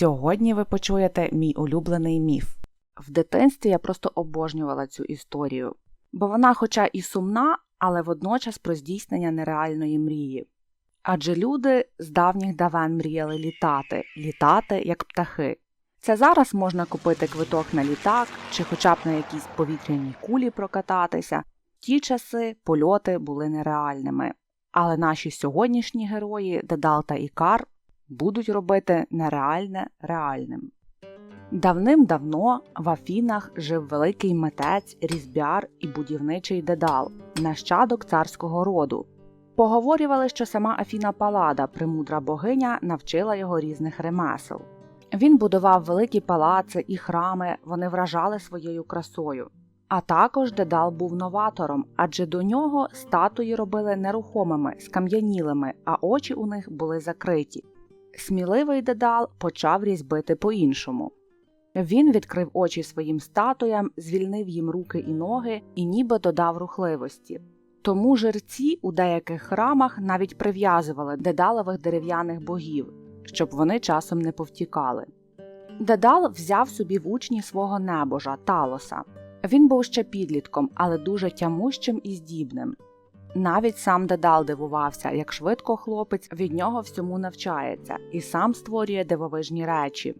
Сьогодні ви почуєте мій улюблений міф. В дитинстві я просто обожнювала цю історію, бо вона, хоча і сумна, але водночас про здійснення нереальної мрії. Адже люди з давніх давен мріяли літати, літати як птахи. Це зараз можна купити квиток на літак чи хоча б на якійсь повітряній кулі прокататися. Ті часи польоти були нереальними. Але наші сьогоднішні герої Дедал та Ікар будуть робити нереальне реальним. Давним-давно в Афінах жив великий митець, різбяр і будівничий дедал, нащадок царського роду. Поговорювали, що сама Афіна Палада, премудра богиня, навчила його різних ремесел. Він будував великі палаци і храми, вони вражали своєю красою. А також дедал був новатором, адже до нього статуї робили нерухомими, скам'янілими, а очі у них були закриті. Сміливий дедал почав різьбити по-іншому. Він відкрив очі своїм статуям, звільнив їм руки і ноги і ніби додав рухливості. Тому жерці у деяких храмах навіть прив'язували дедалових дерев'яних богів, щоб вони часом не повтікали. Дедал взяв собі в учні свого небожа Талоса. Він був ще підлітком, але дуже тямущим і здібним. Навіть сам Дедал дивувався, як швидко хлопець від нього всьому навчається і сам створює дивовижні речі.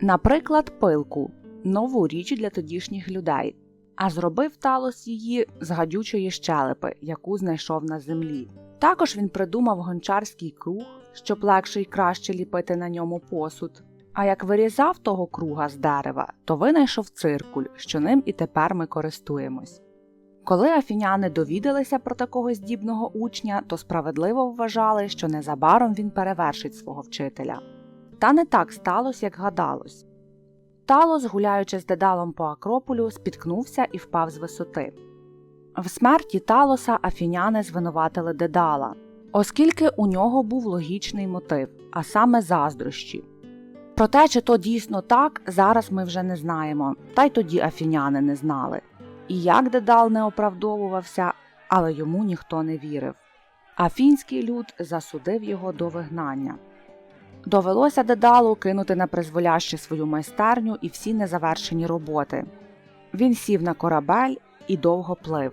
Наприклад, пилку нову річ для тодішніх людей, а зробив талос її з гадючої щелепи, яку знайшов на землі. Також він придумав гончарський круг, щоб легше й краще ліпити на ньому посуд. А як вирізав того круга з дерева, то винайшов циркуль, що ним і тепер ми користуємось. Коли афіняни довідалися про такого здібного учня, то справедливо вважали, що незабаром він перевершить свого вчителя. Та не так сталося, як гадалось. Талос, гуляючи з дедалом по Акрополю, спіткнувся і впав з висоти. В смерті Талоса афіняни звинуватили дедала, оскільки у нього був логічний мотив, а саме заздрощі. Проте, чи то дійсно так, зараз ми вже не знаємо, та й тоді афіняни не знали. І як дедал не оправдовувався, але йому ніхто не вірив. Афінський люд засудив його до вигнання. Довелося дедалу кинути на призволяще свою майстерню і всі незавершені роботи. Він сів на корабель і довго плив,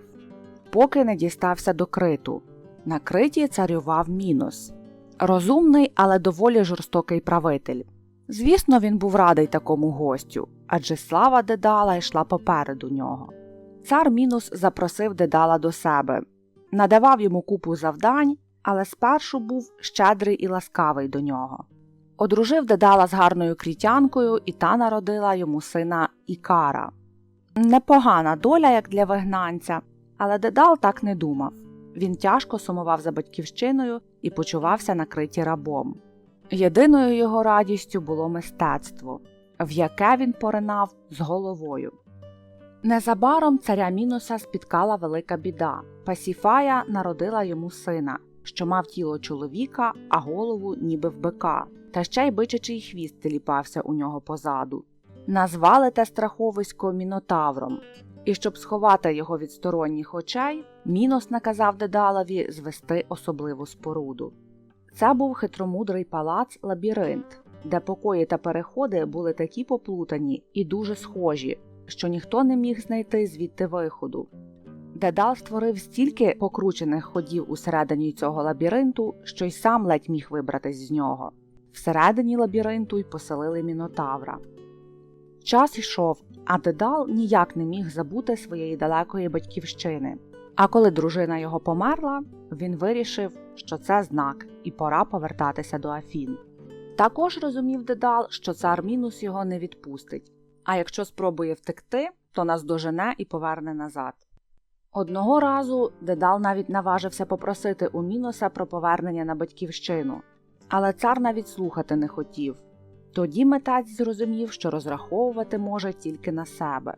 поки не дістався до криту. На криті царював мінус розумний, але доволі жорстокий правитель. Звісно, він був радий такому гостю, адже слава дедала йшла попереду нього. Цар Мінус запросив дедала до себе, надавав йому купу завдань, але спершу був щедрий і ласкавий до нього. Одружив дедала з гарною крітянкою, і та народила йому сина Ікара. Непогана доля, як для вигнанця, але дедал так не думав. Він тяжко сумував за батьківщиною і почувався накриті рабом. Єдиною його радістю було мистецтво, в яке він поринав з головою. Незабаром царя Мінуса спіткала велика біда. Пасіфая народила йому сина, що мав тіло чоловіка, а голову ніби в бика, та ще й бичачий хвіст теліпався у нього позаду. Назвали те страховисько мінотавром, і щоб сховати його від сторонніх очей, Мінос наказав Дедалові звести особливу споруду. Це був хитромудрий палац лабіринт, де покої та переходи були такі поплутані і дуже схожі, що ніхто не міг знайти звідти виходу. Дедал створив стільки покручених ходів усередині цього лабіринту, що й сам ледь міг вибратись з нього. Всередині лабіринту й поселили мінотавра. Час йшов, а Дедал ніяк не міг забути своєї далекої батьківщини. А коли дружина його померла, він вирішив, що це знак, і пора повертатися до Афін. Також розумів Дедал, що цар Мінус його не відпустить, а якщо спробує втекти, то наздожене і поверне назад. Одного разу Дедал навіть наважився попросити у Міноса про повернення на батьківщину, але цар навіть слухати не хотів. Тоді митець зрозумів, що розраховувати може тільки на себе.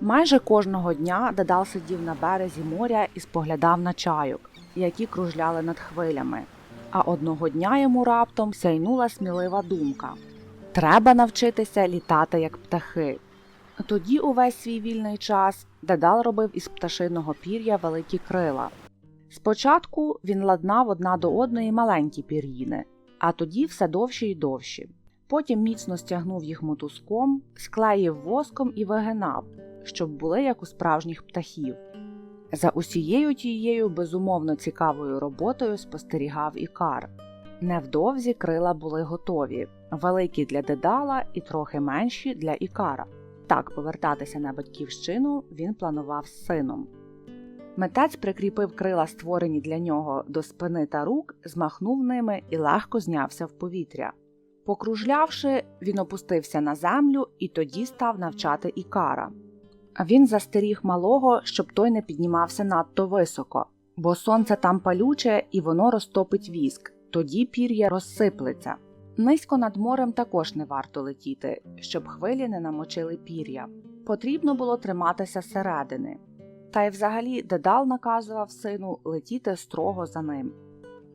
Майже кожного дня Дедал сидів на березі моря і споглядав на чайок, які кружляли над хвилями. А одного дня йому раптом сяйнула смілива думка треба навчитися літати як птахи. Тоді увесь свій вільний час Дедал робив із пташиного пір'я великі крила. Спочатку він ладнав одна до одної маленькі пір'їни, а тоді все довші й довші. Потім міцно стягнув їх мотузком, склеїв воском і вигинав, щоб були як у справжніх птахів. За усією тією безумовно цікавою роботою спостерігав Ікар. Невдовзі крила були готові, великі для дедала і трохи менші для Ікара. Так повертатися на батьківщину він планував з сином. Митець прикріпив крила, створені для нього до спини та рук, змахнув ними і легко знявся в повітря. Покружлявши, він опустився на землю і тоді став навчати Ікара. Він застеріг малого, щоб той не піднімався надто високо, бо сонце там палюче і воно розтопить віск, тоді пір'я розсиплеться. Низько над морем також не варто летіти, щоб хвилі не намочили пір'я. Потрібно було триматися середини. Та й взагалі дедал наказував сину летіти строго за ним.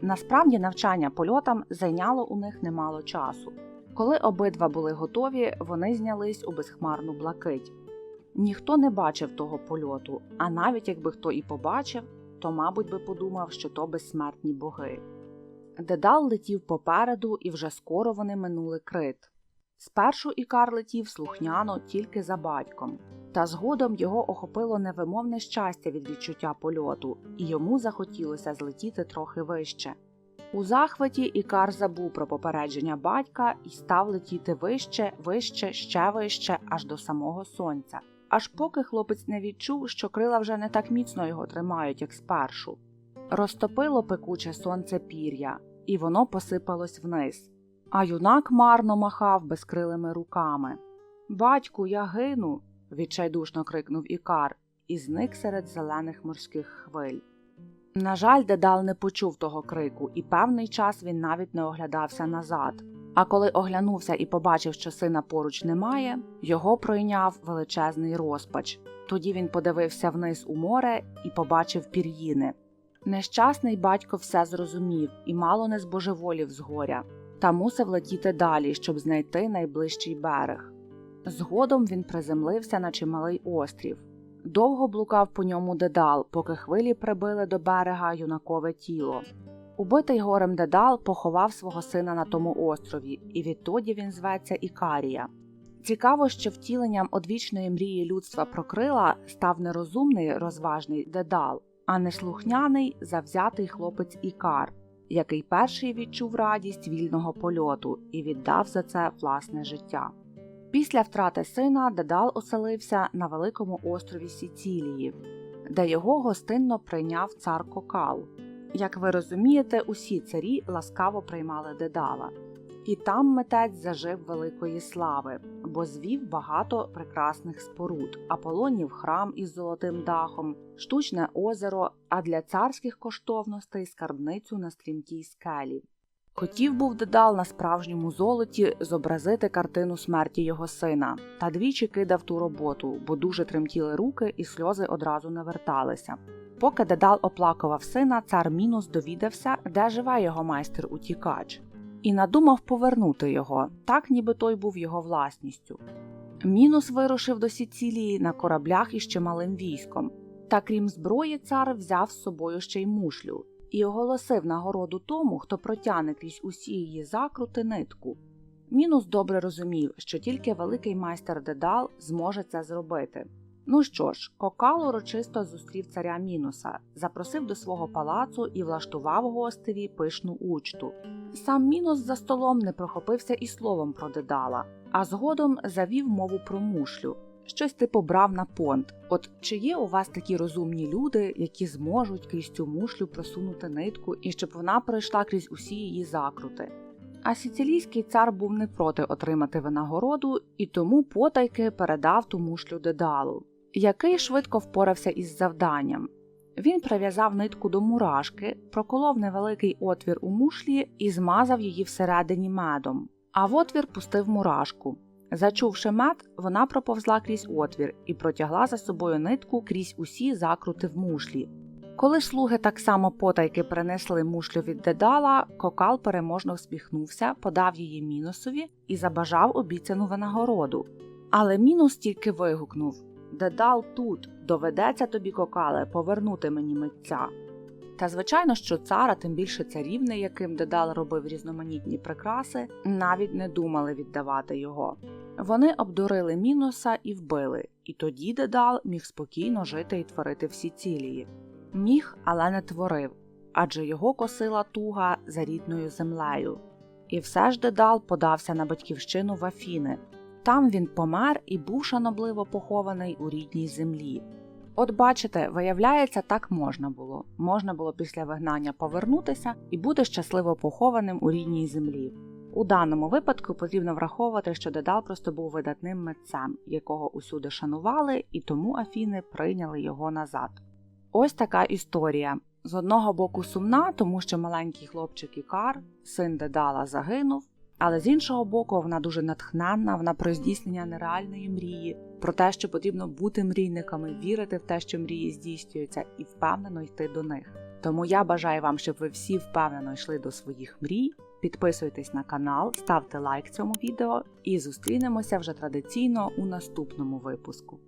Насправді навчання польотам зайняло у них немало часу. Коли обидва були готові, вони знялись у безхмарну блакить. Ніхто не бачив того польоту, а навіть якби хто і побачив, то, мабуть, би подумав, що то безсмертні боги. Дедал летів попереду, і вже скоро вони минули крит. Спершу Ікар летів слухняно тільки за батьком, та згодом його охопило невимовне щастя від відчуття польоту, і йому захотілося злетіти трохи вище. У захваті Ікар забув про попередження батька і став летіти вище, вище, ще вище, аж до самого сонця. Аж поки хлопець не відчув, що крила вже не так міцно його тримають, як спершу. Розтопило пекуче сонце пір'я, і воно посипалось вниз. А юнак марно махав безкрилими руками. Батьку, я гину. відчайдушно крикнув Ікар і зник серед зелених морських хвиль. На жаль, Дедал не почув того крику, і певний час він навіть не оглядався назад. А коли оглянувся і побачив, що сина поруч немає, його пройняв величезний розпач. Тоді він подивився вниз у море і побачив пір'їни. Нещасний батько все зрозумів і мало не збожеволів з горя, та мусив летіти далі, щоб знайти найближчий берег. Згодом він приземлився на чималий острів. Довго блукав по ньому дедал, поки хвилі прибили до берега юнакове тіло. Убитий горем дедал поховав свого сина на тому острові, і відтоді він зветься Ікарія. Цікаво, що втіленням одвічної мрії людства про крила став нерозумний розважний дедал, а не слухняний завзятий хлопець Ікар, який перший відчув радість вільного польоту і віддав за це власне життя. Після втрати сина Дедал оселився на великому острові Сіцілії, де його гостинно прийняв цар Кокал. Як ви розумієте, усі царі ласкаво приймали Дедала, і там митець зажив великої слави, бо звів багато прекрасних споруд, Аполонів храм із золотим дахом, штучне озеро, а для царських коштовностей скарбницю на стрімкій скелі. Хотів був Дедал на справжньому золоті зобразити картину смерті його сина, та двічі кидав ту роботу, бо дуже тремтіли руки і сльози одразу не верталися. Поки Дедал оплакував сина, цар Мінус довідався, де живе його майстер утікач, і надумав повернути його, так ніби той був його власністю. Мінус вирушив до Сіцілії на кораблях із чималим військом, та крім зброї, цар взяв з собою ще й мушлю і оголосив нагороду тому, хто протягне крізь усі її закрути нитку. Мінус добре розумів, що тільки великий майстер Дедал зможе це зробити. Ну що ж, Кокал урочисто зустрів царя Мінуса, запросив до свого палацу і влаштував гостеві пишну учту. Сам Мінус за столом не прохопився і словом про Дедала, а згодом завів мову про мушлю, щось типу брав на понт. От чи є у вас такі розумні люди, які зможуть крізь цю мушлю просунути нитку і щоб вона пройшла крізь усі її закрути? А сіцилійський цар був не проти отримати винагороду і тому потайки передав ту мушлю дедалу, який швидко впорався із завданням. Він прив'язав нитку до мурашки, проколов невеликий отвір у мушлі і змазав її всередині медом, а в отвір пустив мурашку. Зачувши мед, вона проповзла крізь отвір і протягла за собою нитку крізь усі закрути в мушлі. Коли слуги так само потайки принесли мушлю від дедала, кокал переможно всміхнувся, подав її мінусові і забажав обіцяну винагороду. Але мінус тільки вигукнув Дедал тут, доведеться тобі, кокале, повернути мені митця. Та звичайно, що цар, тим більше царівни, яким Дедал робив різноманітні прикраси, навіть не думали віддавати його. Вони обдурили мінуса і вбили, і тоді Дедал міг спокійно жити і творити всі цілії. Міг, але не творив, адже його косила туга за рідною землею. І все ж Дедал подався на батьківщину в Афіни. Там він помер і був шанобливо похований у рідній землі. От бачите, виявляється, так можна було. Можна було після вигнання повернутися і бути щасливо похованим у рідній землі. У даному випадку потрібно враховувати, що Дедал просто був видатним митцем, якого усюди шанували, і тому Афіни прийняли його назад. Ось така історія. З одного боку сумна, тому що маленький хлопчик Ікар, син Дедала, загинув. Але з іншого боку, вона дуже натхненна, вона про здійснення нереальної мрії, про те, що потрібно бути мрійниками, вірити в те, що мрії здійснюються, і впевнено йти до них. Тому я бажаю вам, щоб ви всі впевнено йшли до своїх мрій. Підписуйтесь на канал, ставте лайк цьому відео і зустрінемося вже традиційно у наступному випуску.